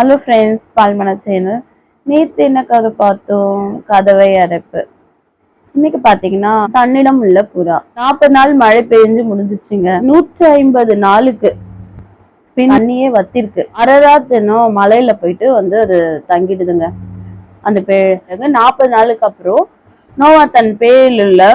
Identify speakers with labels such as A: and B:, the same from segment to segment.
A: Hello friends பால்மன channel நேற்று என்ன கதை பார்த்தோம்? கதவை அடைப்பு. இன்னைக்கு பாத்தீங்கன்னா தன்னிடம் உள்ள புறா. நாற்பது நாள் மழை பெஞ்சு முடிஞ்சிச்சுங்க. நூற்றி ஐம்பது நாளுக்கு பின் தண்ணியே வத்திருக்கு. அரராத்தினம் மலையில போயிட்டு வந்து அது தங்கிடுதுங்க. அந்த பேழ நாற்பது நாளுக்கு அப்புறம் நோவா தன் பேரில் உள்ள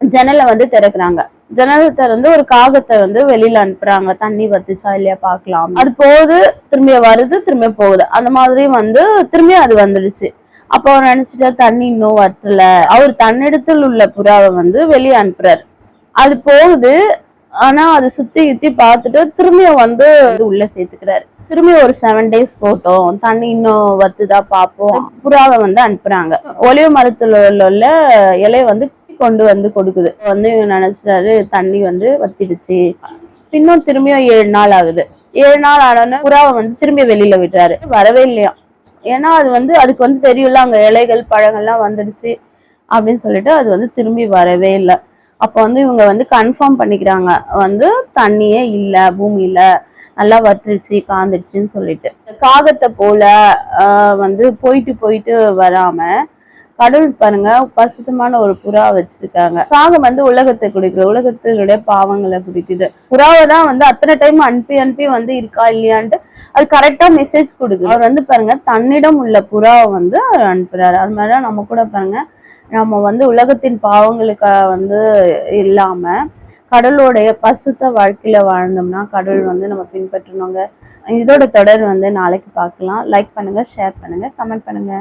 A: ஜன்னலை வந்து திறக்கிறாங்க. ஜன்னல் திறந்து ஒரு காகத்தை வந்து வெளியில அனுப்புறாங்க. தண்ணி வத்துச்சா இல்லையா பாக்கலாம் அது போகுது திரும்பிய வருது திரும்பிய போகுது. அந்த மாதிரி வந்து திரும்பி அது வந்துடுச்சு. அப்போ அவர் நினைச்சிட்டா தண்ணி இன்னும் வத்தல அவர் தன்னிடத்தில் உள்ள புறாவை வந்து வெளியே அனுப்புறாரு. அது போகுது ஆனா அது சுத்தி சுத்தி பார்த்துட்டு திரும்பிய வந்து உள்ள சேர்த்துக்கிறாரு. திரும்பி ஒரு செவன் டேஸ் போட்டோம். தண்ணி இன்னும் வத்துதா பார்ப்போம். புறாவை வந்து அனுப்புறாங்க. ஒலிவ மரத்துல உள்ள இலைய வந்து கொண்டு வந்து கொடுக்குது. வந்து இவங்க நினைச்சிட்டாரு தண்ணி வந்து வத்திடுச்சு. இன்னும் திரும்பியும் ஏழு நாள் ஆகுது. ஏழு நாள் ஆனோடனே புறாவை வந்து திரும்பி வெளியில விட்டுறாரு. வரவே இல்லையா ஏன்னா அது வந்து அதுக்கு வந்து தெரியும்ல அங்க இலைகள் பழங்கள்லாம் வந்துடுச்சு அப்படின்னு சொல்லிட்டு அது வந்து திரும்பி வரவே இல்லை. அப்போ வந்து இவங்க வந்து கன்ஃபார்ம் பண்ணிக்கிறாங்க. வந்து தண்ணியே இல்லை பூமியில நல்லா வற்றிச்சு காந்துருச்சுன்னு சொல்லிட்டு. காகத்தை போல ஆஹ் வந்து போயிட்டு போயிட்டு வராம கடவுள் பாருங்க பரிசுத்தமான ஒரு புறா வச்சிருக்காங்க. காகம் வந்து உலகத்தை குடிக்குது உலகத்தினுடைய பாவங்களை குடிக்குது புறாவை தான் வந்து அத்தனை டைம் அனுப்பி அனுப்பி வந்து இருக்கா இல்லையான்ட்டு அது கரெக்டா மெசேஜ் கொடுக்குது. அவர் வந்து பாருங்க தன்னிடம் உள்ள புறாவை வந்து அவர் அனுப்புறாரு. அது மாதிரிதான் நம்ம கூட பாருங்க நம்ம வந்து உலகத்தின் பாவங்களுக்கு வந்து இல்லாம கடவுளுடைய பசுத்த வாழ்க்கையில வாழ்ந்தோம்னா கடவுள் வந்து நம்ம பின்பற்றணுங்க. இதோட தொடர் வந்து நாளைக்கு பார்க்கலாம். லைக் பண்ணுங்க ஷேர் பண்ணுங்க கமெண்ட் பண்ணுங்க.